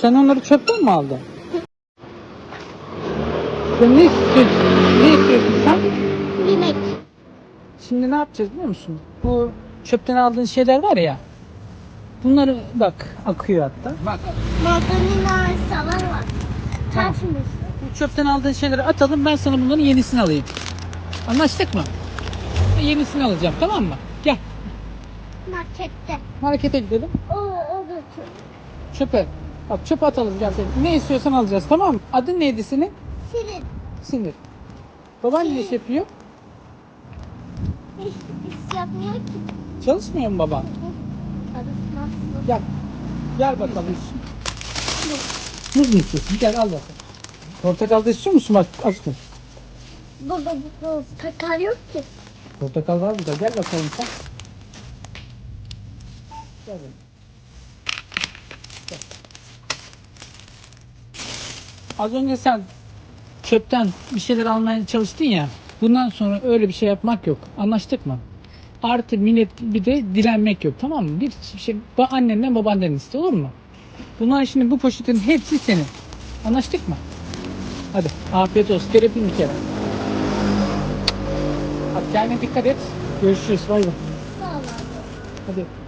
Sen onları çöpten mi aldın? Sen ne istiyorsun? Ne istiyorsun sen? Yemek. Şimdi ne yapacağız biliyor musun? Bu çöpten aldığın şeyler var ya. Bunları bak akıyor hatta. Bak Mandalina salam var. Bu çöpten aldığın şeyleri atalım ben sana bunların yenisini alayım. Anlaştık mı? Yenisini alacağım tamam mı? Gel Markette. markete gidelim. O, o da çok. Çöpe. Bak çöp atalım gel senin. Ne istiyorsan alacağız tamam mı? Adın neydi senin? Şirin. Sinir. Baban ne iş yapıyor? Hiç yapmıyor ki. Çalışmıyor mu baban? Çalışmaz. Gel. Gel bakalım. Muz mu istiyorsun? Gel al bakalım. Portakal da istiyor musun bak aşkım? Baba bu takar yok ki. Portakal var burada. Gel bakalım sen. Gel bakalım. Az önce sen çöpten bir şeyler almaya çalıştın ya. Bundan sonra öyle bir şey yapmak yok. Anlaştık mı? Artı millet bir de dilenmek yok tamam mı? Bir şey annenden babaandan iste olur mu? Bunlar şimdi bu poşetin hepsi senin. Anlaştık mı? Hadi afiyet olsun. Terapin bir kere. Hadi kendine dikkat et. Görüşürüz. Bay bay. Sağ ol. Hadi.